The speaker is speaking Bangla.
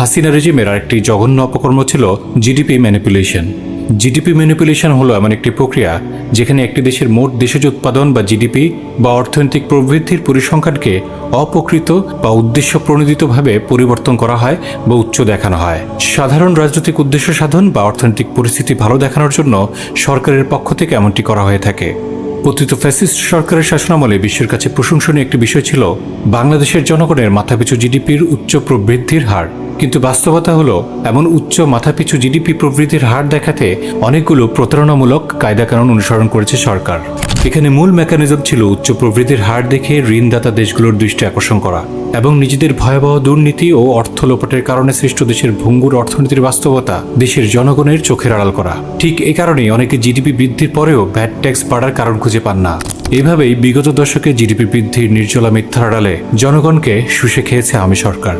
হাসিনা রেজিমের আরেকটি জঘন্য অপকর্ম ছিল জিডিপি ম্যানিপুলেশন জিডিপি ম্যানিপুলেশন হলো এমন একটি প্রক্রিয়া যেখানে একটি দেশের মোট দেশজ উৎপাদন বা জিডিপি বা অর্থনৈতিক প্রবৃদ্ধির পরিসংখ্যানকে অপকৃত বা উদ্দেশ্য প্রণোদিতভাবে পরিবর্তন করা হয় বা উচ্চ দেখানো হয়। সাধারণ রাজনৈতিক উদ্দেশ্য সাধন বা অর্থনৈতিক পরিস্থিতি ভালো দেখানোর জন্য সরকারের পক্ষ থেকে এমনটি করা হয়ে থাকে। পতিত ফ্যাসিস্ট সরকারের শাসনামলে বিশ্বের কাছে প্রশংসনীয় একটি বিষয় ছিল বাংলাদেশের জনগণের মাথাপিছু জিডিপির উচ্চ প্রবৃদ্ধির হার। কিন্তু বাস্তবতা হলো, এমন উচ্চ মাথাপিছু জিডিপি প্রবৃদ্ধির হার দেখাতে অনেকগুলো প্রতারণামূলক কায়দা কানুন অনুসরণ করেছে সরকার। এখানে মূল মেকানিজম ছিল উচ্চ প্রবৃদ্ধির হার দেখে ঋণদাতা দেশগুলোর দৃষ্টি আকর্ষণ করা এবং নিজেদের ভয়াবহ দুর্নীতি ও অর্থ লোপাটের কারণে সৃষ্ট দেশের ভঙ্গুর অর্থনীতির বাস্তবতা দেশের জনগণের চোখের আড়াল করা। ঠিক এ কারণেই অনেকে জিডিপি বৃদ্ধির পরেও ভ্যাট ট্যাক্স বাড়ার কারণ খুঁজে পান না। এভাবেই বিগত দশকে জিডিপি বৃদ্ধির নির্জলা মিথ্যার আড়ালে জনগণকে শুষে খেয়েছে আমি সরকার।